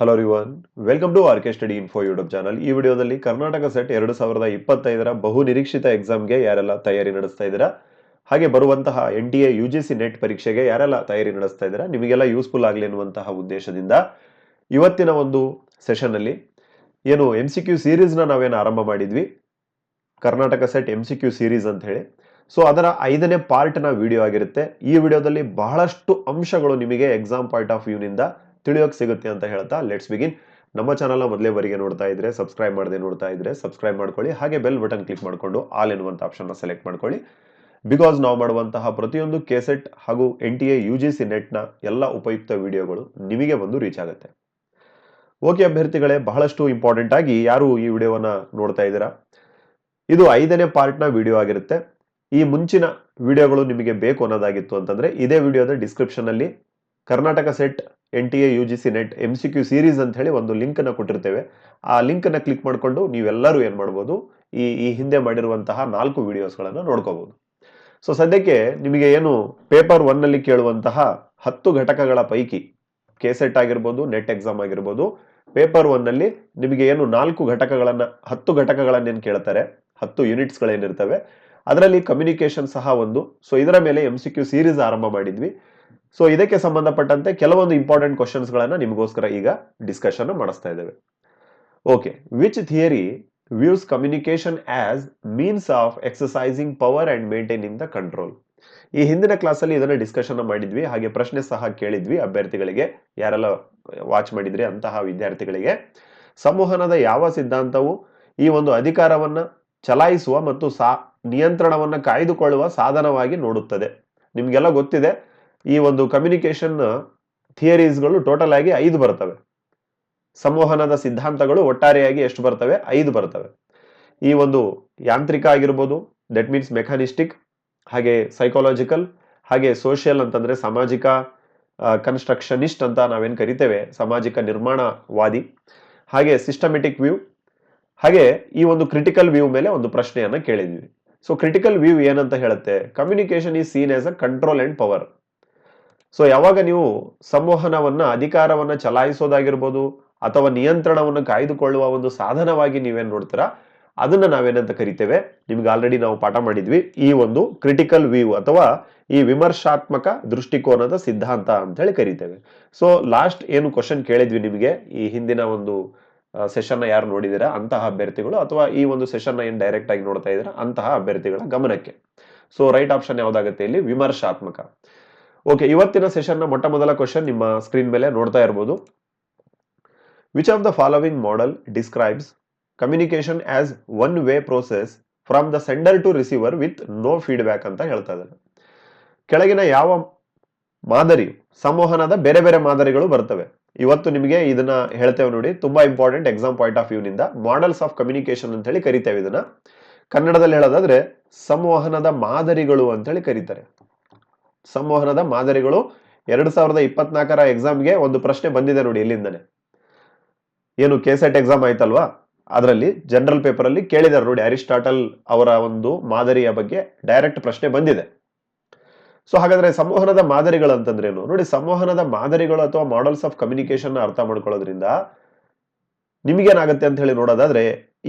Hello ರಿವನ್ welcome to RK study info YouTube channel ಈ ವಿಡಿಯೋದಲ್ಲಿ Karnataka set ಎರಡು ಸಾವಿರದ ಇಪ್ಪತ್ತೈದರ ಬಹು ನಿರೀಕ್ಷಿತ ಎಕ್ಸಾಮ್ಗೆ ಯಾರೆಲ್ಲ ತಯಾರಿ ನಡೆಸ್ತಾ ಇದ್ದೀರಾ? ಹಾಗೆ ಬರುವಂತಹ N T A U G C NET ಪರೀಕ್ಷೆಗೆ ಯಾರೆಲ್ಲ ತಯಾರಿ ನಡೆಸ್ತಾ ಇದ್ದೀರಾ? ನಿಮಗೆಲ್ಲ ಯೂಸ್ಫುಲ್ ಆಗಲಿ ಅನ್ನುವಂತಹ ಉದ್ದೇಶದಿಂದ ಇವತ್ತಿನ ಒಂದು ಸೆಷನ್ ಅಲ್ಲಿ ಏನು ಎಂ ಸಿ ಕ್ಯೂ ಸೀರೀಸ್ನ ನಾವೇನು ಆರಂಭ ಮಾಡಿದ್ವಿ? Karnataka SET M C Q series ಅಂತ ಹೇಳಿ. ಸೊ ಅದರ ಐದನೇ ಪಾರ್ಟ್ನ ವಿಡಿಯೋ ಆಗಿರುತ್ತೆ. ಈ ವಿಡಿಯೋದಲ್ಲಿ ಬಹಳಷ್ಟು ಅಂಶಗಳು ನಿಮಗೆ ಎಕ್ಸಾಮ್ ಪಾಯಿಂಟ್ ಆಫ್ ವ್ಯೂನಿಂದ ತಿಳಿಯೋಕೆ ಸಿಗುತ್ತೆ ಅಂತ ಹೇಳ್ತಾ ಲೆಟ್ಸ್ ಬಿಗಿನ್. ನಮ್ಮ ಚಾನಲ್ನ ಮೊದಲೇ ಬರಿಗೆ ನೋಡ್ತಾ ಇದ್ರೆ, ಸಬ್ಸ್ಕ್ರೈಬ್ ಮಾಡದೆ ನೋಡ್ತಾ ಇದ್ರೆ ಸಬ್ಸ್ಕ್ರೈಬ್ ಮಾಡ್ಕೊಳ್ಳಿ, ಹಾಗೆ ಬೆಲ್ ಬಟನ್ ಕ್ಲಿಕ್ ಮಾಡಿಕೊಂಡು ಆಲ್ ಎನ್ನುವಂಥ ಆಪ್ಷನ್ನ ಸೆಲೆಕ್ಟ್ ಮಾಡ್ಕೊಳ್ಳಿ. ಬಿಕಾಸ್ ನಾವು ಮಾಡುವಂತಹ ಪ್ರತಿಯೊಂದು ಕೆಸೆಟ್ ಹಾಗೂ N T A, U G C ನೆಟ್ನ ಎಲ್ಲ ಉಪಯುಕ್ತ ವಿಡಿಯೋಗಳು ನಿಮಗೆ ಬಂದು ರೀಚ್ ಆಗುತ್ತೆ. ಓಕೆ ಅಭ್ಯರ್ಥಿಗಳೇ, ಬಹಳಷ್ಟು ಇಂಪಾರ್ಟೆಂಟ್ ಆಗಿ ಯಾರು ಈ ವಿಡಿಯೋವನ್ನ ನೋಡ್ತಾ ಇದ್ದೀರಾ? ಇದು ಐದನೇ ಪಾರ್ಟ್ನ ವಿಡಿಯೋ ಆಗಿರುತ್ತೆ. ಈ ಮುಂಚಿನ ವಿಡಿಯೋಗಳು ನಿಮಗೆ ಬೇಕು ಅನ್ನೋದಾಗಿತ್ತು ಅಂತಂದ್ರೆ ಇದೇ ವಿಡಿಯೋದ ಡಿಸ್ಕ್ರಿಪ್ಷನ್ ಅಲ್ಲಿ Karnataka SET N T A, U G C, NET, M C Q series ಅಂತ ಹೇಳಿ ಒಂದು ಲಿಂಕ್ ಅನ್ನ ಕೊಟ್ಟಿರ್ತೇವೆ. ಆ ಲಿಂಕ್ ಅನ್ನ ಕ್ಲಿಕ್ ಮಾಡಿಕೊಂಡು ನೀವೆಲ್ಲರೂ ಏನು ಮಾಡ್ಬೋದು, ಈ ಈ ಹಿಂದೆ ಮಾಡಿರುವಂತಹ ನಾಲ್ಕು ವಿಡಿಯೋಸ್ಗಳನ್ನು ನೋಡ್ಕೋಬಹುದು ಸೊ ಸದ್ಯಕ್ಕೆ ನಿಮಗೆ ಏನು ಪೇಪರ್ ಒನ್ನಲ್ಲಿ ಕೇಳುವಂತಹ ಹತ್ತು ಘಟಕಗಳ ಪೈಕಿ ಕೆಸೆಟ್ ಆಗಿರ್ಬೋದು ನೆಟ್ ಎಕ್ಸಾಮ್ ಆಗಿರ್ಬೋದು, ಪೇಪರ್ ಒನ್ನಲ್ಲಿ ನಿಮಗೆ ಏನು ನಾಲ್ಕು ಘಟಕಗಳನ್ನ, ಹತ್ತು ಘಟಕಗಳನ್ನೇನು ಕೇಳ್ತಾರೆ, ಹತ್ತು ಯೂನಿಟ್ಸ್ ಗಳೇನಿರ್ತವೆ ಅದರಲ್ಲಿ ಕಮ್ಯುನಿಕೇಶನ್ ಸಹ ಒಂದು. ಸೊ ಇದರ ಮೇಲೆ ಎಂ ಸಿ ಕ್ಯೂ ಸೀರೀಸ್ ಆರಂಭ ಮಾಡಿದ್ವಿ. ಸೊ ಇದಕ್ಕೆ ಸಂಬಂಧಪಟ್ಟಂತೆ ಕೆಲವೊಂದು ಇಂಪಾರ್ಟೆಂಟ್ ಕ್ವಶನ್ಸ್ ಗಳನ್ನ ನಿಮಗೋಸ್ಕರ ಈಗ ಡಿಸ್ಕಷನ್ ಮಾಡಿಸ್ತಾ ಇದ್ದೇವೆ. Okay which theory views communication as means of exercising power and maintaining the control ಈ ಹಿಂದಿನ ಕ್ಲಾಸಲ್ಲಿ ಇದನ್ನ ಡಿಸ್ಕಷನ್ ಮಾಡಿದ್ವಿ, ಹಾಗೆ ಪ್ರಶ್ನೆ ಸಹ ಕೇಳಿದ್ವಿ ಅಭ್ಯರ್ಥಿಗಳಿಗೆ, ಯಾರೆಲ್ಲ ವಾಚ್ ಮಾಡಿದ್ರಿ ಅಂತಹ ವಿದ್ಯಾರ್ಥಿಗಳಿಗೆ. ಸಂವಹನದ ಯಾವ ಸಿದ್ಧಾಂತವು ಈ ಒಂದು ಅಧಿಕಾರವನ್ನ ಚಲಾಯಿಸುವ ಮತ್ತು ಸಾ, ನಿಯಂತ್ರಣವನ್ನ ಕಾಯ್ದುಕೊಳ್ಳುವ ಸಾಧನವಾಗಿ ನೋಡುತ್ತದೆ? ನಿಮಗೆಲ್ಲ ಗೊತ್ತಿದೆ ಈ ಒಂದು ಕಮ್ಯುನಿಕೇಶನ್ ಥಿಯರೀಸ್ಗಳು ಟೋಟಲ್ ಆಗಿ ಐದು ಬರ್ತವೆ. ಸಂವಹನದ ಸಿದ್ಧಾಂತಗಳು ಒಟ್ಟಾರೆಯಾಗಿ ಎಷ್ಟು ಬರ್ತವೆ? ಐದು ಬರ್ತವೆ. ಈ ಒಂದು ಯಾಂತ್ರಿಕ ಆಗಿರ್ಬೋದು ದಟ್ ಮೀನ್ಸ್ ಮೆಕಾನಿಸ್ಟಿಕ್ ಹಾಗೆ ಸೈಕಾಲಜಿಕಲ್ ಹಾಗೆ ಸೋಷಿಯಲ್ ಅಂತಂದ್ರೆ ಸಾಮಾಜಿಕ ಕನ್ಸ್ಟ್ರಕ್ಷನಿಸ್ಟ್ ಅಂತ ನಾವೇನು ಕರಿತೇವೆ? ಸಾಮಾಜಿಕ ನಿರ್ಮಾಣವಾದಿ. ಹಾಗೆ ಸಿಸ್ಟಮೆಟಿಕ್ ವ್ಯೂ ಹಾಗೆ ಈ ಒಂದು ಕ್ರಿಟಿಕಲ್ ವ್ಯೂ ಮೇಲೆ ಒಂದು ಪ್ರಶ್ನೆಯನ್ನು ಕೇಳಿದ್ವಿ. ಸೊ ಕ್ರಿಟಿಕಲ್ ವ್ಯೂ ಏನಂತ ಹೇಳುತ್ತೆ? Communication is seen as a control and power so ಯಾವಾಗ ನೀವು ಸಂವಹನವನ್ನು, ಅಧಿಕಾರವನ್ನ ಚಲಾಯಿಸೋದಾಗಿರ್ಬೋದು, ಅಥವಾ ನಿಯಂತ್ರಣವನ್ನು ಕಾಯ್ದುಕೊಳ್ಳುವ ಒಂದು ಸಾಧನವಾಗಿ ನೀವೇನು ನೋಡ್ತೀರಾ, ಅದನ್ನ ನಾವೇನಂತ ಕರಿತೇವೆ. ನಿಮ್ಗೆ ಆಲ್ರೆಡಿ ನಾವು ಪಾಠ ಮಾಡಿದ್ವಿ. ಈ ಒಂದು ಕ್ರಿಟಿಕಲ್ ವ್ಯೂ ಅಥವಾ ಈ ವಿಮರ್ಶಾತ್ಮಕ ದೃಷ್ಟಿಕೋನದ ಸಿದ್ಧಾಂತ ಅಂತ ಹೇಳಿ ಕರಿತೇವೆ. ಸೊ ಲಾಸ್ಟ್ ಏನು ಕ್ವಶನ್ ಕೇಳಿದ್ವಿ ನಿಮಗೆ, ಈ ಹಿಂದಿನ ಒಂದು ಸೆಷನ್ ಯಾರು ನೋಡಿದಿರಾ, ಅಂತಹ ಅಭ್ಯರ್ಥಿಗಳು, ಅಥವಾ ಈ ಒಂದು ಸೆಷನ್ ಏನು ಡೈರೆಕ್ಟ್ ಆಗಿ ನೋಡ್ತಾ ಇದ್ದೀರಾ, ಅಂತಹ ಅಭ್ಯರ್ಥಿಗಳ ಗಮನಕ್ಕೆ. ಸೊ ರೈಟ್ ಆಪ್ಷನ್ ಯಾವುದಾಗುತ್ತೆ ಇಲ್ಲಿ? ವಿಮರ್ಶಾತ್ಮಕ. ಓಕೆ ಇವತ್ತಿನ ಸೆಷನ್ನ ಮೊಟ್ಟ ಮೊದಲ ಕ್ವಶನ್ ನಿಮ್ಮ ಸ್ಕ್ರೀನ್ ಮೇಲೆ ನೋಡ್ತಾ ಇರಬಹುದು which of the following model describes communication as one way process from the sender to receiver with no feedback ಅಂತ ಹೇಳ್ತಾ ಇದ್ದಾರೆ. ಕೆಳಗಿನ ಯಾವ ಮಾದರಿ, ಸಂವಹನದ ಬೇರೆ ಬೇರೆ ಮಾದರಿಗಳು ಬರ್ತವೆ. ಇವತ್ತು ನಿಮಗೆ ಇದನ್ನ ಹೇಳ್ತೇವೆ ನೋಡಿ. ತುಂಬಾ important exam point of view ನಿಂದ ಮಾಡೆಲ್ಸ್ ಆಫ್ ಕಮ್ಯುನಿಕೇಶನ್ ಅಂತ ಹೇಳಿ ಕರಿತೇವೆ ಇದನ್ನ. ಕನ್ನಡದಲ್ಲಿ ಹೇಳೋದಾದ್ರೆ, ಸಂವಹನದ ಮಾದರಿಗಳು ಅಂತ ಹೇಳಿ ಕರೀತಾರೆ. ಸಂವಹನದ ಮಾದರಿಗಳು ಎರಡು ಸಾವಿರದ ಇಪ್ಪತ್ನಾಲ್ಕರ ಎಕ್ಸಾಮ್ಗೆ ಒಂದು ಪ್ರಶ್ನೆ ಬಂದಿದೆ ನೋಡಿ ಇಲ್ಲಿಂದನೇ. ಏನು ಕೆಸೆಟ್ ಎಕ್ಸಾಮ್ ಆಯ್ತಲ್ವಾ? ಅದರಲ್ಲಿ ಜನರಲ್ ಪೇಪರ್ ಅಲ್ಲಿ ಕೇಳಿದ್ದಾರೆ ನೋಡಿ ಅರಿಸ್ಟಾಟಲ್ ಅವರ ಒಂದು ಮಾದರಿಯ ಬಗ್ಗೆ ಡೈರೆಕ್ಟ್ ಪ್ರಶ್ನೆ ಬಂದಿದೆ. ಸೊ ಹಾಗಾದ್ರೆ ಸಂವಹನದ ಮಾದರಿಗಳು ಅಂತಂದ್ರೇನು? ನೋಡಿ ಸಂವಹನದ ಮಾದರಿಗಳು ಅಥವಾ ಮಾಡೆಲ್ಸ್ ಆಫ್ ಕಮ್ಯುನಿಕೇಶನ್ ಅರ್ಥ ಮಾಡ್ಕೊಳ್ಳೋದ್ರಿಂದ ನಿಮಗೇನಾಗುತ್ತೆ ಅಂತ ಹೇಳಿ ನೋಡೋದಾದ್ರೆ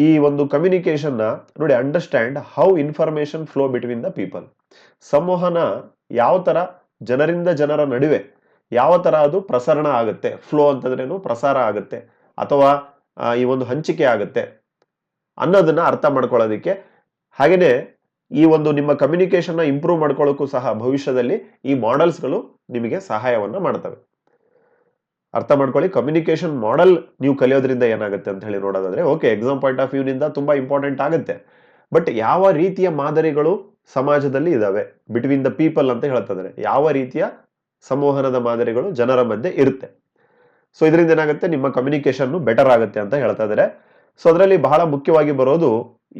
ಈ ಒಂದು ಕಮ್ಯುನಿಕೇಶನ್ ನೋಡಿ understand how information flow between the people ಸಂವಹನ ಯಾವ ಥರ ಜನರಿಂದ ಜನರ ನಡುವೆ ಯಾವ ಥರ ಅದು ಪ್ರಸರಣ ಆಗುತ್ತೆ ಫ್ಲೋ ಅಂತಂದ್ರೇನು ಪ್ರಸಾರ ಆಗುತ್ತೆ ಅಥವಾ ಈ ಒಂದು ಹಂಚಿಕೆ ಆಗುತ್ತೆ ಅನ್ನೋದನ್ನ ಅರ್ಥ ಮಾಡ್ಕೊಳ್ಳೋದಕ್ಕೆ. ಹಾಗೆಯೇ ಈ ಒಂದು ನಿಮ್ಮ ಕಮ್ಯುನಿಕೇಷನ್ನ ಇಂಪ್ರೂವ್ ಮಾಡ್ಕೊಳ್ಳೋಕ್ಕೂ ಸಹ ಭವಿಷ್ಯದಲ್ಲಿ ಈ ಮಾಡೆಲ್ಸ್ಗಳು ನಿಮಗೆ ಸಹಾಯವನ್ನ ಮಾಡ್ತವೆ. ಅರ್ಥ ಮಾಡ್ಕೊಳ್ಳಿ ಕಮ್ಯುನಿಕೇಷನ್ ಮಾಡೆಲ್ ನೀವು ಕಲಿಯೋದ್ರಿಂದ ಏನಾಗುತ್ತೆ ಅಂತ ಹೇಳಿ ನೋಡೋದಾದ್ರೆ okay exam point of view ನಿಂದ ತುಂಬಾ ಇಂಪಾರ್ಟೆಂಟ್ ಆಗುತ್ತೆ. ಬಟ್ ಯಾವ ರೀತಿಯ ಮಾದರಿಗಳು ಸಮಾಜದಲ್ಲಿ ಇದ್ದಾವೆ ಬಿಟ್ವೀನ್ ದ ಪೀಪಲ್ ಅಂತ ಹೇಳ್ತಂದ್ರೆ ಯಾವ ರೀತಿಯ ಸಂವಹನದ ಮಾದರಿಗಳು ಜನರ ಮಧ್ಯೆ ಇರುತ್ತೆ. ಸೊ ಇದರಿಂದ ಏನಾಗುತ್ತೆ? ನಿಮ್ಮ ಕಮ್ಯುನಿಕೇಶನ್ ಬೆಟರ್ ಆಗುತ್ತೆ ಅಂತ ಹೇಳ್ತಾ ಇದ್ದಾರೆ ಸೊ ಅದರಲ್ಲಿ ಬಹಳ ಮುಖ್ಯವಾಗಿ ಬರೋದು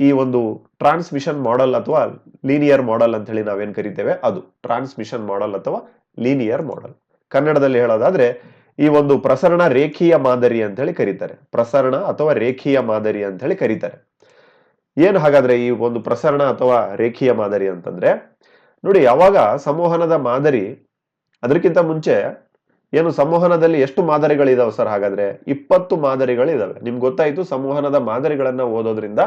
ಈ ಒಂದು ಟ್ರಾನ್ಸ್ಮಿಷನ್ ಮಾಡೆಲ್ ಅಥವಾ ಲೀನಿಯರ್ ಮಾಡೆಲ್ ಅಂತ ಹೇಳಿ ನಾವೇನ್ ಕರಿತೇವೆ? ಅದು ಟ್ರಾನ್ಸ್ಮಿಷನ್ ಮಾಡೆಲ್ ಅಥವಾ ಲೀನಿಯರ್ ಮಾಡೆಲ್ ಕನ್ನಡದಲ್ಲಿ ಹೇಳೋದಾದ್ರೆ ಈ ಒಂದು ಪ್ರಸರಣ ರೇಖೀಯ ಮಾದರಿ ಅಂತ ಹೇಳಿ ಕರೀತಾರೆ. ಪ್ರಸರಣ ಅಥವಾ ರೇಖೀಯ ಮಾದರಿ ಅಂತ ಹೇಳಿ ಕರೀತಾರೆ. ಏನು ಹಾಗಾದ್ರೆ ಈ ಒಂದು ಪ್ರಸರಣ ಅಥವಾ ರೇಖೀಯ ಮಾದರಿ ಅಂತಂದ್ರೆ, ನೋಡಿ ಯಾವಾಗ ಸಂವಹನದ ಮಾದರಿ, ಅದಕ್ಕಿಂತ ಮುಂಚೆ ಏನು ಸಂವಹನದಲ್ಲಿ ಎಷ್ಟು ಮಾದರಿಗಳಿದಾವೆ ಸರ್ ಹಾಗಾದ್ರೆ? ಇಪ್ಪತ್ತು ಮಾದರಿಗಳಿದಾವೆ. ನಿಮ್ಗೆ ಗೊತ್ತಾಯ್ತು ಸಂವಹನದ ಮಾದರಿಗಳನ್ನ ಓದೋದ್ರಿಂದ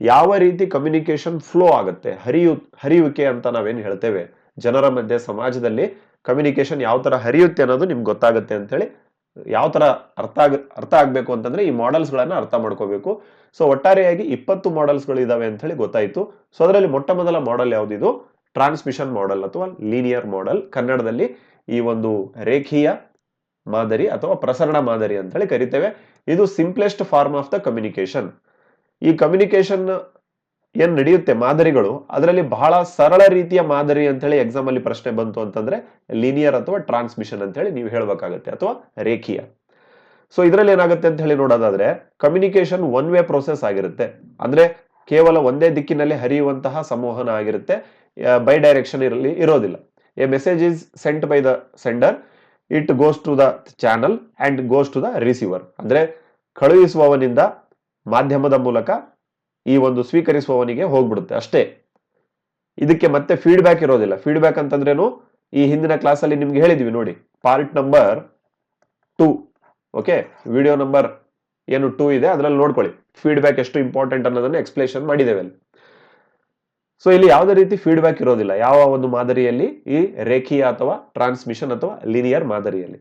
ಯಾವ ರೀತಿ ಕಮ್ಯುನಿಕೇಶನ್ ಫ್ಲೋ ಆಗುತ್ತೆ, ಹರಿಯು, ಹರಿಯುವಿಕೆ ಅಂತ ನಾವೇನು ಹೇಳ್ತೇವೆ? ಜನರ ಮಧ್ಯೆ, ಸಮಾಜದಲ್ಲಿ ಕಮ್ಯುನಿಕೇಶನ್ ಯಾವ ತರ ಹರಿಯುತ್ತೆ ಅನ್ನೋದು ನಿಮ್ಗೆ ಗೊತ್ತಾಗುತ್ತೆ ಅಂತೇಳಿ ಯಾವ ಥರ ಅರ್ಥ ಆಗ, ಅರ್ಥ ಆಗಬೇಕು ಅಂತಂದ್ರೆ ಈ ಮಾಡೆಲ್ಸ್ಗಳನ್ನು ಗಳನ್ನ ಅರ್ಥ ಮಾಡ್ಕೋಬೇಕು. ಸೊ ಒಟ್ಟಾರೆಯಾಗಿ ಇಪ್ಪತ್ತು ಗಳು ಇದಾವೆ ಅಂತ ಹೇಳಿ ಗೊತ್ತಾಯ್ತು. ಸೊ ಅದರಲ್ಲಿ ಮೊಟ್ಟ ಮೊದಲ ಮಾಡೆಲ್ ಯಾವುದಿದು? ಟ್ರಾನ್ಸ್ಮಿಷನ್ ಮಾಡೆಲ್ ಅಥವಾ ಲೀನಿಯರ್ ಮಾಡೆಲ್ ಕನ್ನಡದಲ್ಲಿ ಈ ಒಂದು ರೇಖೀಯ ಮಾದರಿ ಅಥವಾ ಪ್ರಸರಣ ಮಾದರಿ ಅಂತ ಹೇಳಿ ಕರಿತೇವೆ. ಇದು simplest form of the communication ಈ ಕಮ್ಯುನಿಕೇಶನ್ ಏನ್ ನಡೆಯುತ್ತೆ ಮಾದರಿಗಳು? ಅದರಲ್ಲಿ ಬಹಳ ಸರಳ ರೀತಿಯ ಮಾದರಿ ಅಂತ ಹೇಳಿ ಎಕ್ಸಾಮ್ ಅಲ್ಲಿ ಪ್ರಶ್ನೆ ಬಂತು ಅಂತಂದ್ರೆ ಲೀನಿಯರ್ ಅಥವಾ ಟ್ರಾನ್ಸ್ಮಿಷನ್ ಅಂತ ಹೇಳಿ ನೀವು ಹೇಳಬೇಕಾಗತ್ತೆ, ಅಥವಾ ರೇಖೀಯ. ಸೊ ಇದರಲ್ಲಿ ಏನಾಗುತ್ತೆ ಅಂತ ಹೇಳಿ ನೋಡೋದಾದ್ರೆ ಕಮ್ಯುನಿಕೇಶನ್ ಒನ್ ವೇ ಪ್ರೋಸೆಸ್ ಆಗಿರುತ್ತೆ. ಅಂದ್ರೆ ಕೇವಲ ಒಂದೇ ದಿಕ್ಕಿನಲ್ಲಿ ಹರಿಯುವಂತಹ ಸಂವಹನ ಆಗಿರುತ್ತೆ. ಬೈ ಡೈರೆಕ್ಷನ್ ಇರಲಿ, ಇರೋದಿಲ್ಲ. A message is sent by the sender it goes to the channel and goes to the receiver ಅಂದ್ರೆ ಕಳುಹಿಸುವವನಿಂದ ಮಾಧ್ಯಮದ ಮೂಲಕ ಈ ಒಂದು ಸ್ವೀಕರಿಸುವವನಿಗೆ ಹೋಗ್ಬಿಡುತ್ತೆ ಅಷ್ಟೇ. ಇದಕ್ಕೆ ಮತ್ತೆ ಫೀಡ್ಬ್ಯಾಕ್ ಇರೋದಿಲ್ಲ. ಫೀಡ್ಬ್ಯಾಕ್ ಅಂತಂದ್ರೇನು? ಈ ಹಿಂದಿನ ಕ್ಲಾಸಲ್ಲಿ ನಿಮ್ಗೆ ಹೇಳಿದ್ವಿ ನೋಡಿ. Part number two okay video number ಏನು ಟೂ ಇದೆ? ಅದರಲ್ಲಿ ನೋಡ್ಕೊಳ್ಳಿ. ಫೀಡ್ಬ್ಯಾಕ್ ಎಷ್ಟು ಇಂಪಾರ್ಟೆಂಟ್ ಅನ್ನೋದನ್ನ ಎಕ್ಸ್ಪ್ಲೇಷನ್ ಮಾಡಿದ್ದೇವೆ ಅಲ್ಲಿ. ಸೊ ಇಲ್ಲಿ ಯಾವುದೇ ರೀತಿ ಫೀಡ್ಬ್ಯಾಕ್ ಇರೋದಿಲ್ಲ. ಯಾವ ಒಂದು ಮಾದರಿಯಲ್ಲಿ? ಈ ರೇಖೀಯ ಅಥವಾ ಟ್ರಾನ್ಸ್ಮಿಷನ್ ಅಥವಾ ಲಿನಿಯರ್ ಮಾದರಿಯಲ್ಲಿ.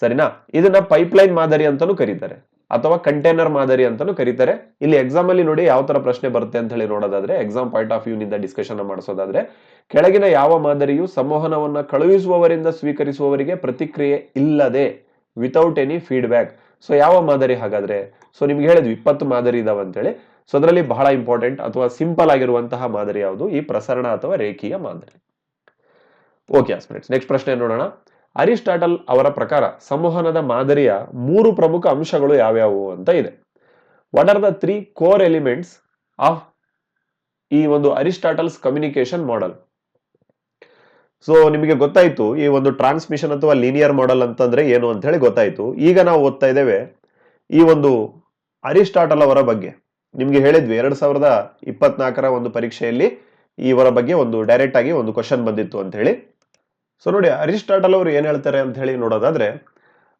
ಸರಿನಾ? ಇದನ್ನ ಪೈಪ್ಲೈನ್ ಮಾದರಿ ಅಂತಲೂ ಕರೀತಾರೆ. ಅಥವಾ ಕಂಟೈನರ್ ಮಾದರಿ ಅಂತಲೂ ಕರೀತಾರೆ. ಇಲ್ಲಿ ಎಕ್ಸಾಮ್ ಅಲ್ಲಿ ನೋಡಿ ಯಾವ ತರ ಪ್ರಶ್ನೆ ಬರುತ್ತೆ ಅಂತ ಹೇಳಿ ನೋಡೋದಾದ್ರೆ ಎಕ್ಸಾಮ್ ಪಾಯಿಂಟ್ ಆಫ್ ವ್ಯೂ ನಿಂದ ಡಿಸ್ಕಷನ್ ಮಾಡಿಸೋದಾದ್ರೆ, ಕೆಳಗಿನ ಯಾವ ಮಾದರಿಯು ಸಂವಹನವನ್ನ ಕಳುಹಿಸುವವರಿಂದ ಸ್ವೀಕರಿಸುವವರಿಗೆ ಪ್ರತಿಕ್ರಿಯೆ ಇಲ್ಲದೆ ವಿತೌಟ್ ಎನಿ ಫೀಡ್ಬ್ಯಾಕ್ ಸೊ ಯಾವ ಮಾದರಿ ಹಾಗಾದ್ರೆ? ಸೊ ನಿಮ್ಗೆ ಹೇಳಿದ್ವಿ, ಇಪ್ಪತ್ತು ಮಾದರಿ ಇದಾವೆ ಅಂತೇಳಿ ಸೊ ಅದರಲ್ಲಿ ಬಹಳ ಇಂಪಾರ್ಟೆಂಟ್ ಅಥವಾ ಸಿಂಪಲ್ ಆಗಿರುವಂತಹ ಮಾದರಿ ಯಾವುದು? ಈ ಪ್ರಸರಣ ಅಥವಾ ರೇಖೀಯ ಮಾದರಿ. ಓಕೆ ನೆಕ್ಸ್ಟ್ ಪ್ರಶ್ನೆ ನೋಡೋಣ. ಅರಿಸ್ಟಾಟಲ್ ಅವರ ಪ್ರಕಾರ ಸಂವಹನದ ಮಾದರಿಯ ಮೂರು ಪ್ರಮುಖ ಅಂಶಗಳು ಯಾವ್ಯಾವು ಅಂತ ಇದೆ. What are the three core elements of ಈ ಒಂದು ಅರಿಸ್ಟಾಟಲ್ಸ್ ಕಮ್ಯುನಿಕೇಶನ್ ಮಾಡೆಲ್ ಸೊ ನಿಮಗೆ ಗೊತ್ತಾಯ್ತು ಈ ಒಂದು ಟ್ರಾನ್ಸ್ಮಿಷನ್ ಅಥವಾ ಲೀನಿಯರ್ ಮಾಡೆಲ್ ಅಂತಂದ್ರೆ ಏನು ಅಂತ ಹೇಳಿ ಗೊತ್ತಾಯ್ತು. ಈಗ ನಾವು ಓದ್ತಾ ಇದ್ದೇವೆ ಈ ಒಂದು ಅರಿಸ್ಟಾಟಲ್ ಅವರ ಬಗ್ಗೆ. ನಿಮಗೆ ಹೇಳಿದ್ವಿ ಎರಡ್ ಸಾವಿರದ ಇಪ್ಪತ್ನಾಲ್ಕರ ಒಂದು ಪರೀಕ್ಷೆಯಲ್ಲಿ ಇವರ ಬಗ್ಗೆ ಒಂದು ಡೈರೆಕ್ಟ್ ಆಗಿ ಒಂದು ಕ್ವಶನ್ ಬಂದಿತ್ತು ಅಂತ ಹೇಳಿ. ಸೊ ನೋಡಿ, ಅರಿಸ್ಟಾಟಲ್ ಅವರು ಏನು ಹೇಳ್ತಾರೆ ಅಂತ ಹೇಳಿ ನೋಡೋದಾದ್ರೆ,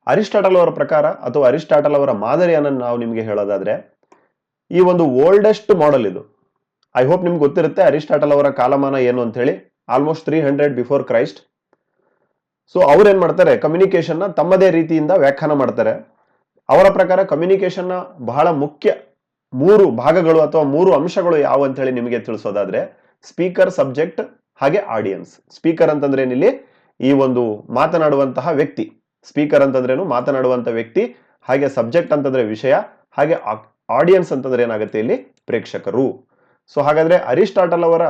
ಅರಿಸ್ಟಾಟಲ್ ಅವರ ಪ್ರಕಾರ ಅಥವಾ ಅರಿಸ್ಟಾಟಲ್ ಅವರ ಮಾದರಿಯನ್ನು ನಾವು ನಿಮಗೆ ಹೇಳೋದಾದ್ರೆ, ಈ ಒಂದು ಓಲ್ಡೆಸ್ಟ್ ಮಾಡೆಲ್ ಇದು. ಐ ಹೋಪ್ ನಿಮ್ಗೆ ಗೊತ್ತಿರುತ್ತೆ ಅರಿಸ್ಟಾಟಲ್ ಅವರ ಕಾಲಮಾನ ಏನು ಅಂತ ಹೇಳಿ almost three hundred before Christ so ಅವ್ರು ಏನ್ ಮಾಡ್ತಾರೆ ಕಮ್ಯುನಿಕೇಶನ್ನ ತಮ್ಮದೇ ರೀತಿಯಿಂದ ವ್ಯಾಖ್ಯಾನ ಮಾಡ್ತಾರೆ. ಅವರ ಪ್ರಕಾರ ಕಮ್ಯುನಿಕೇಶನ್ನ ಬಹಳ ಮುಖ್ಯ ಮೂರು ಭಾಗಗಳು ಅಥವಾ ಮೂರು ಅಂಶಗಳು ಯಾವ ಅಂತ ಹೇಳಿ ನಿಮಗೆ ತಿಳಿಸೋದಾದ್ರೆ ಸ್ಪೀಕರ್ ಸಬ್ಜೆಕ್ಟ್ ಹಾಗೆ ಆಡಿಯನ್ಸ್ ಸ್ಪೀಕರ್ ಅಂತಂದ್ರೆ ಏನಿಲ್ಲಿ? ಈ ಒಂದು ಮಾತನಾಡುವಂತಹ ವ್ಯಕ್ತಿ ಸ್ಪೀಕರ್ ಅಂತಂದ್ರೇನು? ಮಾತನಾಡುವಂಥ ವ್ಯಕ್ತಿ, ಹಾಗೆ ಸಬ್ಜೆಕ್ಟ್ ಅಂತಂದ್ರೆ ವಿಷಯ, ಹಾಗೆ ಆಡಿಯನ್ಸ್ ಅಂತಂದ್ರೆ ಏನಾಗುತ್ತೆ ಇಲ್ಲಿ? ಪ್ರೇಕ್ಷಕರು. ಸೊ ಹಾಗಾದ್ರೆ ಅರಿಸ್ಟಾಟಲ್ ಅವರ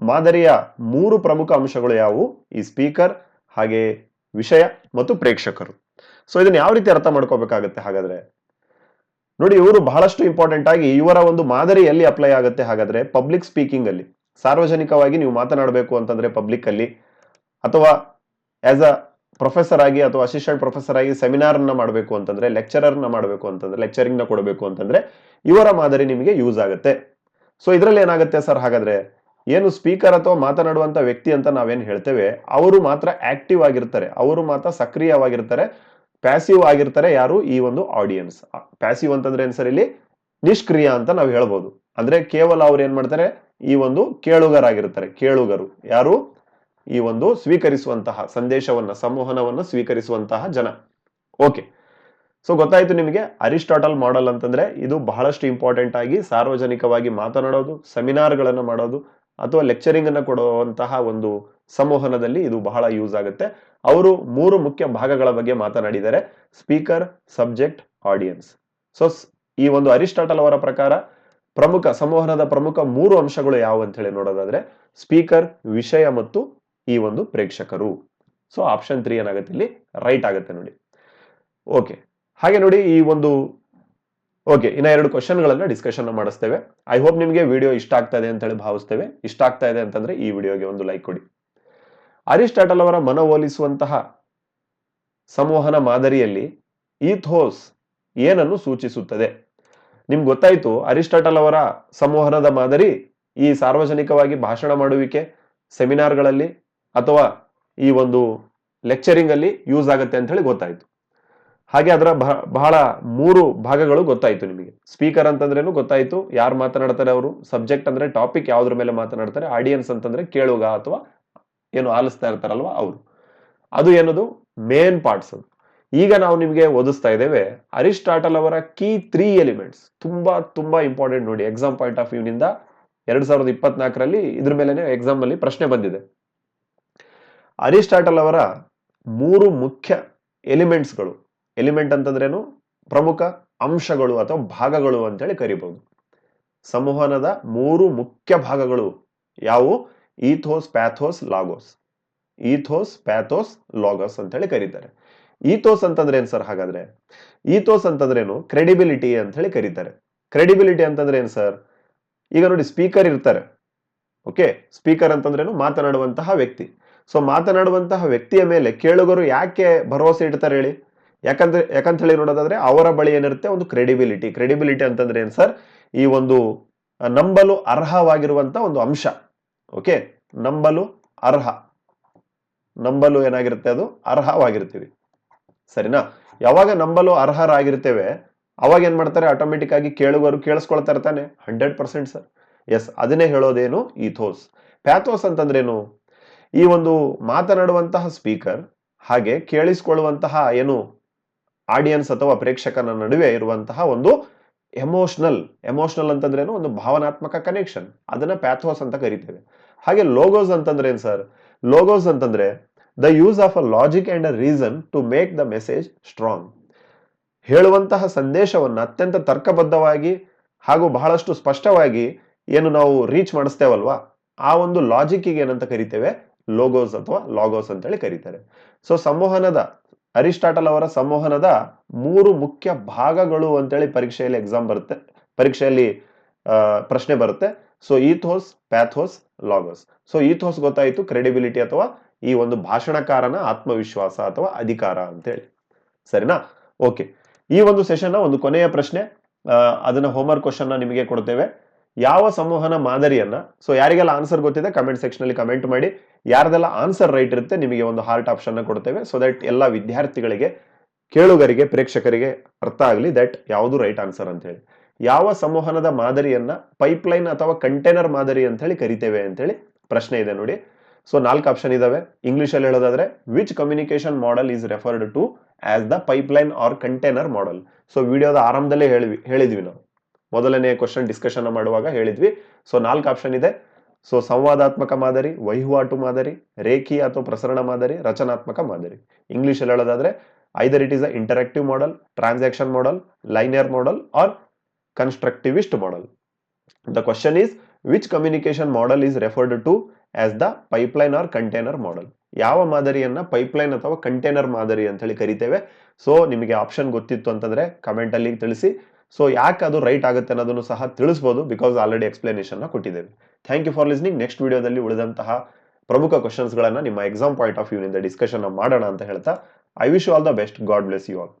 ಮಾದರಿಯ ಮೂರು ಪ್ರಮುಖ ಅಂಶಗಳು ಯಾವುವು? ಈ ಸ್ಪೀಕರ್ ಹಾಗೆ ವಿಷಯ ಮತ್ತು ಪ್ರೇಕ್ಷಕರು. ಸೊ ಇದನ್ನ ಯಾವ ರೀತಿ ಅರ್ಥ ಮಾಡ್ಕೋಬೇಕಾಗತ್ತೆ ಹಾಗಾದ್ರೆ? ನೋಡಿ, ಇವರು ಬಹಳಷ್ಟು ಇಂಪಾರ್ಟೆಂಟ್ ಆಗಿ ಇವರ ಒಂದು ಮಾದರಿ ಎಲ್ಲಿ ಅಪ್ಲೈ ಆಗುತ್ತೆ ಹಾಗಾದ್ರೆ? ಪಬ್ಲಿಕ್ ಸ್ಪೀಕಿಂಗ್ ಅಲ್ಲಿ. ಸಾರ್ವಜನಿಕವಾಗಿ ನೀವು ಮಾತನಾಡಬೇಕು ಅಂತಂದ್ರೆ ಪಬ್ಲಿಕ್ ಅಲ್ಲಿ. ಅಥವಾ ಆ್ಯಸ್ ಅ ಪ್ರೊಫೆಸರ್ ಆಗಿ ಅಥವಾ ಅಸಿಸ್ಟೆಂಟ್ ಪ್ರೊಫೆಸರ್ ಆಗಿ ಸೆಮಿನಾರ್ನ ಮಾಡಬೇಕು ಅಂತಂದ್ರೆ ಲೆಕ್ಚರರ್ನ ಮಾಡಬೇಕು ಅಂತಂದ್ರೆ ಲೆಕ್ಚರಿಂಗ್ನ ಕೊಡಬೇಕು ಅಂತಂದ್ರೆ ಇವರ ಮಾದರಿ ನಿಮಗೆ ಯೂಸ್ ಆಗುತ್ತೆ. ಸೊ ಇದರಲ್ಲಿ ಏನಾಗುತ್ತೆ ಸರ್ ಹಾಗಾದ್ರೆ ಏನು ಸ್ಪೀಕರ್ ಅಥವಾ ಮಾತನಾಡುವಂತ ವ್ಯಕ್ತಿ ಅಂತ ನಾವೇನು ಹೇಳ್ತೇವೆ, ಅವರು ಮಾತ್ರ ಆಕ್ಟಿವ್ ಆಗಿರ್ತಾರೆ, ಅವರು ಮಾತ್ರ ಸಕ್ರಿಯವಾಗಿರ್ತಾರೆ ಪ್ಯಾಸಿವ್ ಆಗಿರ್ತಾರೆ ಯಾರು? ಈ ಒಂದು ಆಡಿಯನ್ಸ್ ಪ್ಯಾಸಿವ್ ಅಂತಂದ್ರೆ ಏನ್ ಸರ್ ಇಲ್ಲಿ? ನಿಷ್ಕ್ರಿಯ ಅಂತ ನಾವು ಹೇಳ್ಬೋದು. ಅಂದ್ರೆ ಕೇವಲ ಅವ್ರು ಏನ್ ಮಾಡ್ತಾರೆ? ಈ ಒಂದು ಕೇಳುಗರಾಗಿರ್ತಾರೆ, ಕೇಳುಗರು. ಯಾರು? ಈ ಒಂದು ಸ್ವೀಕರಿಸುವಂತಹ ಸಂದೇಶವನ್ನ, ಸಂವಹನವನ್ನು ಸ್ವೀಕರಿಸುವಂತಹ ಜನ. ಓಕೆ ಸೊ ಗೊತ್ತಾಯ್ತು ನಿಮಗೆ ಅರಿಸ್ಟಾಟಲ್ ಮಾಡೆಲ್ ಅಂತಂದ್ರೆ ಇದು ಬಹಳಷ್ಟು ಇಂಪಾರ್ಟೆಂಟ್ ಆಗಿ ಸಾರ್ವಜನಿಕವಾಗಿ ಮಾತನಾಡೋದು ಸೆಮಿನಾರ್ಗಳನ್ನು ಮಾಡೋದು, ಅಥವಾ ಲೆಕ್ಚರಿಂಗ್ ಅನ್ನ ಕೊಡುವಂತಹ ಒಂದು ಸಂವಹನದಲ್ಲಿ ಇದು ಬಹಳ ಯೂಸ್ ಆಗುತ್ತೆ. ಅವರು ಮೂರು ಮುಖ್ಯ ಭಾಗಗಳ ಬಗ್ಗೆ ಮಾತನಾಡಿದ್ದಾರೆ. ಸ್ಪೀಕರ್ ಸಬ್ಜೆಕ್ಟ್ ಆಡಿಯನ್ಸ್ ಸೊ, ಈ ಒಂದು ಅರಿಸ್ಟಾಟಲ್ ಅವರ ಪ್ರಕಾರ ಪ್ರಮುಖ, ಸಂವಹನದ ಪ್ರಮುಖ ಮೂರು ಅಂಶಗಳು ಯಾವುವು ಅಂತ ಹೇಳಿ ನೋಡೋದಾದ್ರೆ ಸ್ಪೀಕರ್ ವಿಷಯ ಮತ್ತು ಈ ಒಂದು ಪ್ರೇಕ್ಷಕರು. ಸೊ ಆಪ್ಷನ್ ತ್ರೀ ಏನಾಗುತ್ತೆ ಇಲ್ಲಿ? ರೈಟ್ ಆಗುತ್ತೆ ನೋಡಿ. ಓಕೆ ಹಾಗೆ ನೋಡಿ ಈ ಒಂದು ಓಕೆ ಇನ್ನ ಎರಡು ಕ್ವಶನ್ಗಳನ್ನ ಡಿಸ್ಕಷನ್ ಮಾಡಿಸ್ತೇವೆ. ಐ ಹೋಪ್ ನಿಮಗೆ ವಿಡಿಯೋ ಇಷ್ಟ ಆಗ್ತಾ ಇದೆ ಅಂತ ಹೇಳಿ ಭಾವಿಸ್ತೇವೆ. ಇಷ್ಟ ಆಗ್ತಾ ಇದೆ ಅಂತಂದ್ರೆ ಈ ವಿಡಿಯೋಗೆ ಒಂದು ಲೈಕ್ ಕೊಡಿ. ಅರಿಸ್ಟಾಟಲ್ ಅವರ ಮನವೊಲಿಸುವಂತಹ ಸಂವಹನ ಮಾದರಿಯಲ್ಲಿ ಈಥೋಸ್ ಏನನ್ನು ಸೂಚಿಸುತ್ತದೆ? ನಿಮ್ಗೆ ಗೊತ್ತಾಯ್ತು, ಅರಿಸ್ಟಾಟಲ್ ಅವರ ಸಂವಹನದ ಮಾದರಿ ಈ ಸಾರ್ವಜನಿಕವಾಗಿ ಭಾಷಣ ಮಾಡುವಿಕೆ, ಸೆಮಿನಾರ್ಗಳಲ್ಲಿ ಅಥವಾ ಈ ಒಂದು ಲೆಕ್ಚರಿಂಗ್ ಅಲ್ಲಿ ಯೂಸ್ ಆಗುತ್ತೆ ಅಂತ ಹೇಳಿ ಗೊತ್ತಾಯ್ತು. ಹಾಗೆ ಅದರ ಬಹ- ಬಹಳ ಮೂರು ಭಾಗಗಳು ಗೊತ್ತಾಯಿತು ನಿಮಗೆ. ಸ್ಪೀಕರ್ ಅಂತಂದ್ರೇನು ಗೊತ್ತಾಯ್ತು, ಯಾರು ಮಾತನಾಡ್ತಾರೆ ಅವರು? ಸಬ್ಜೆಕ್ಟ್ ಅಂದ್ರೆ ಟಾಪಿಕ್ ಯಾವ್ದ್ರ ಮೇಲೆ ಮಾತನಾಡ್ತಾರೆ? ಆಡಿಯನ್ಸ್ ಅಂತಂದ್ರೆ ಕೇಳುಗ ಅಥವಾ ಏನು ಆಲಿಸ್ತಾ ಇರ್ತಾರಲ್ವ ಅವರು. ಅದು ಏನದು? ಮೇನ್ ಪಾರ್ಟ್ಸ್ ಅದು. ಈಗ ನಾವು ನಿಮಗೆ ಓದಿಸ್ತಾ ಇದ್ದೇವೆ ಅರಿಸ್ಟಾಟಲ್ ಅವರ ಕೀ ತ್ರೀ ಎಲಿಮೆಂಟ್ಸ್ ತುಂಬಾ ತುಂಬಾ ಇಂಪಾರ್ಟೆಂಟ್ ನೋಡಿ. ಎಕ್ಸಾಮ್ ಪಾಯಿಂಟ್ ಆಫ್ ವ್ಯೂನಿಂದ ಎರಡ್ ಸಾವಿರದ ಇಪ್ಪತ್ನಾಲ್ಕರಲ್ಲಿ ಇದ್ರ ಮೇಲೆ ಎಕ್ಸಾಮ್ ಅಲ್ಲಿ ಪ್ರಶ್ನೆ ಬಂದಿದೆ. ಅರಿಸ್ಟಾಟಲ್ ಅವರ ಮೂರು ಮುಖ್ಯ ಎಲಿಮೆಂಟ್ಸ್ಗಳು. ಎಲಿಮೆಂಟ್ ಅಂತಂದ್ರೇನು? ಪ್ರಮುಖ ಅಂಶಗಳು ಅಥವಾ ಭಾಗಗಳು ಅಂತೇಳಿ ಕರಿಬಹುದು ಸಂವಹನದ ಮೂರು ಮುಖ್ಯ ಭಾಗಗಳು ಯಾವುವು? Ethos, pathos, logos. Ethos, pathos, logos ಅಂತೇಳಿ ಕರೀತಾರೆ. ಈಥೋಸ್ ಅಂತಂದ್ರೆ ಏನ್ ಸರ್ ಹಾಗಾದ್ರೆ? ಈಥೋಸ್ ಅಂತಂದ್ರೇನು? ಕ್ರೆಡಿಬಿಲಿಟಿ ಅಂತ ಹೇಳಿ ಕರೀತಾರೆ. ಕ್ರೆಡಿಬಿಲಿಟಿ ಅಂತಂದ್ರೆ ಏನ್ ಸರ್? ಈಗ ನೋಡಿ ಸ್ಪೀಕರ್ ಇರ್ತಾರೆ. ಓಕೆ? ಸ್ಪೀಕರ್ ಅಂತಂದ್ರೇನು? ಮಾತನಾಡುವಂತಹ ವ್ಯಕ್ತಿ. ಸೊ ಮಾತನಾಡುವಂತಹ ವ್ಯಕ್ತಿಯ ಮೇಲೆ ಕೇಳುಗರು ಯಾಕೆ ಭರವಸೆ ಇಡ್ತಾರೆ ಹೇಳಿ? ಯಾಕಂದ್ರೆ, ಯಾಕಂತ ಹೇಳಿ ನೋಡೋದಾದ್ರೆ ಅವರ ಬಳಿ ಏನಿರುತ್ತೆ ಒಂದು ಕ್ರೆಡಿಬಿಲಿಟಿ ಕ್ರೆಡಿಬಿಲಿಟಿ ಅಂತಂದ್ರೆ ಏನು ಸರ್? ಈ ಒಂದು ನಂಬಲು ಅರ್ಹವಾಗಿರುವಂತ ಒಂದು ಅಂಶ. ಓಕೆ ನಂಬಲು ಅರ್ಹ. ನಂಬಲು ಏನಾಗಿರುತ್ತೆ ಅದು? ಅರ್ಹವಾಗಿರ್ತೀವಿ. ಸರಿನಾ? ಯಾವಾಗ ನಂಬಲು ಅರ್ಹರಾಗಿರ್ತೇವೆ, ಅವಾಗ ಏನ್ ಮಾಡ್ತಾರೆ? ಆಟೋಮೆಟಿಕ್ ಆಗಿ ಕೇಳುಗರು ಕೇಳಿಸ್ಕೊಳ್ತಾ ಇರ್ತಾನೆ. Hundred percent sir. ಎಸ್ ಅದನ್ನೇ ಹೇಳೋದೇನು ಈಥೋಸ್ ಪ್ಯಾಥೋಸ್ ಅಂತಂದ್ರೇನು ಈ ಒಂದು ಮಾತನಾಡುವಂತಹ ಸ್ಪೀಕರ್ ಹಾಗೆ ಕೇಳಿಸಿಕೊಳ್ಳುವಂತಹ ಏನು ಆಡಿಯನ್ಸ್ ಅಥವಾ ಪ್ರೇಕ್ಷಕನ ನಡುವೆ ಇರುವಂತಹ ಒಂದು ಎಮೋಷನಲ್ ಎಮೋಷನಲ್ ಅಂತಂದ್ರೇನು ಒಂದು ಭಾವನಾತ್ಮಕ ಕನೆಕ್ಷನ್ ಅದನ್ನ ಪ್ಯಾಥೋಸ್ ಅಂತ ಕರಿತೇವೆ. ಹಾಗೆ ಲೋಗೋಸ್ ಅಂತಂದ್ರೆ ಏನ್ ಸರ್ ಲೋಗೋಸ್ ಅಂತಂದ್ರೆ the use of a logic and a reason to make the message strong ಹೇಳುವಂತಹ ಸಂದೇಶವನ್ನ ಅತ್ಯಂತ ತರ್ಕಬದ್ಧವಾಗಿ ಹಾಗೂ ಬಹಳಷ್ಟು ಸ್ಪಷ್ಟವಾಗಿ ಏನು ನಾವು ರೀಚ್ ಮಾಡಿಸ್ತೇವಲ್ವಾ? ಆ ಒಂದು ಲಾಜಿಕ್ಕಿಗೆ ಏನಂತ ಕರಿತೇವೆ? ಲೋಗೋಸ್ ಅಥವಾ ಲಾಗೋಸ್ ಅಂತೇಳಿ ಕರೀತಾರೆ. ಸೊ ಸಂವಹನದ, ಅರಿಸ್ಟಾಟಲ್ ಅವರ ಸಂವಹನದ ಮೂರು ಮುಖ್ಯ ಭಾಗಗಳು ಅಂತೇಳಿ ಪರೀಕ್ಷೆಯಲ್ಲಿ ಎಕ್ಸಾಮ್ ಬರುತ್ತೆ, ಪರೀಕ್ಷೆಯಲ್ಲಿ ಪ್ರಶ್ನೆ ಬರುತ್ತೆ. So ethos pathos logos so ethos ಗೊತ್ತಾಯಿತು ಕ್ರೆಡಿಬಿಲಿಟಿ ಅಥವಾ ಈ ಒಂದು ಭಾಷಣಕಾರನ ಆತ್ಮವಿಶ್ವಾಸ ಅಥವಾ ಅಧಿಕಾರ ಅಂತೇಳಿ. ಸರಿನಾ? ಓಕೆ ಈ ಒಂದು ಸೆಷನ್ ಒಂದು ಕೊನೆಯ ಪ್ರಶ್ನೆ ಅದನ್ನ ಹೋಮ್ವರ್ಕ್ ಕ್ವಶನ್ ನಿಮಗೆ ಕೊಡ್ತೇವೆ. ಯಾವ ಸಂವಹನ ಮಾದರಿಯನ್ನ? ಸೊ ಯಾರಿಗೆಲ್ಲ ಆನ್ಸರ್ ಗೊತ್ತಿದೆ ಕಮೆಂಟ್ ಸೆಕ್ಷನ್ ಅಲ್ಲಿ ಕಮೆಂಟ್ ಮಾಡಿ. ಯಾರ್ದೆಲ್ಲ ಆನ್ಸರ್ ರೈಟ್ ಇರುತ್ತೆ, ನಿಮಗೆ ಒಂದು ಹಾರ್ಟ್ ಆಪ್ಷನ್ ಕೊಡ್ತೇವೆ. ಸೊ ದಟ್ ಎಲ್ಲ ವಿದ್ಯಾರ್ಥಿಗಳಿಗೆ, ಕೇಳುಗರಿಗೆ, ಪ್ರೇಕ್ಷಕರಿಗೆ ಅರ್ಥ ಆಗಲಿ ದಟ್ ಯಾವುದು ರೈಟ್ ಆನ್ಸರ್ ಅಂತ ಹೇಳಿ. ಯಾವ ಸಂವಹನದ ಮಾದರಿಯನ್ನ ಪೈಪ್ಲೈನ್ ಅಥವಾ ಕಂಟೈನರ್ ಮಾದರಿ ಅಂತ ಹೇಳಿ ಕರಿತೇವೆ ಅಂತ ಹೇಳಿ ಪ್ರಶ್ನೆ ಇದೆ ನೋಡಿ. ಸೊ ನಾಲ್ಕು ಆಪ್ಷನ್ ಇದಾವೆ. ಇಂಗ್ಲಿಷ್ ಅಲ್ಲಿ ಹೇಳೋದಾದ್ರೆ which communication model is referred to as the pipeline or container model so ವಿಡಿಯೋದ ಆರಂಭದಲ್ಲೇ ಹೇಳಿ ಹೇಳಿದ್ವಿ ನಾವು. ಮೊದಲನೇ ಕ್ವಶನ್ ಡಿಸ್ಕಷನ್ ಮಾಡುವಾಗ ಹೇಳಿದ್ವಿ. ಸೊ ನಾಲ್ಕು ಆಪ್ಷನ್ ಇದೆ. ಸೊ ಸಂವಾದಾತ್ಮಕ ಮಾದರಿ, ವಹಿವಾಟು ಮಾದರಿ ರೇಖಿ ಅಥವಾ ಪ್ರಸರಣ ಮಾದರಿ, ರಚನಾತ್ಮಕ ಮಾದರಿ. ಇಂಗ್ಲಿಷ್ ಅಲ್ಲಿ ಹೇಳೋದಾದ್ರೆ either it is a interactive model transaction model linear model or constructivist model the question is which communication model is referred to as the pipeline or container model ಯಾವ ಮಾದರಿಯನ್ನ ಪೈಪ್ಲೈನ್ ಅಥವಾ ಕಂಟೈನರ್ ಮಾದರಿ ಅಂತ ಹೇಳಿ ಕರಿತೇವೆ. So ನಿಮಗೆ option ಗೊತ್ತಿತ್ತು ಅಂತಂದ್ರೆ ಕಮೆಂಟ್ ಅಲ್ಲಿ ತಿಳಿಸಿ. ಸೊ ಯಾಕೆ ಅದು ರೈಟ್ ಆಗುತ್ತೆ ಅನ್ನೋದನ್ನು ಸಹ ತಿಳಿಸ್ಬೋದು ಬಿಕಾಸ್ ಆಲ್ರೆಡಿ ಎಕ್ಸ್ಪ್ಲನೇಷನ್ನ ಕೊಟ್ಟಿದ್ದೇವೆ. Thank you for listening next ವಿಡಿಯೋದಲ್ಲಿ ಉಳಿದಂತಹ ಪ್ರಮುಖ ಕ್ವಶನ್ಸ್ಗಳನ್ನ ನಿಮ್ಮ ಎಕ್ಸಾಮ್ ಪಾಯಿಂಟ್ ಆಫ್ ವ್ಯೂನಿಂದ ಡಿಸ್ಕಷನ್ ಮಾಡೋಣ ಅಂತ ಹೇಳ್ತಾ I wish all the best God bless you all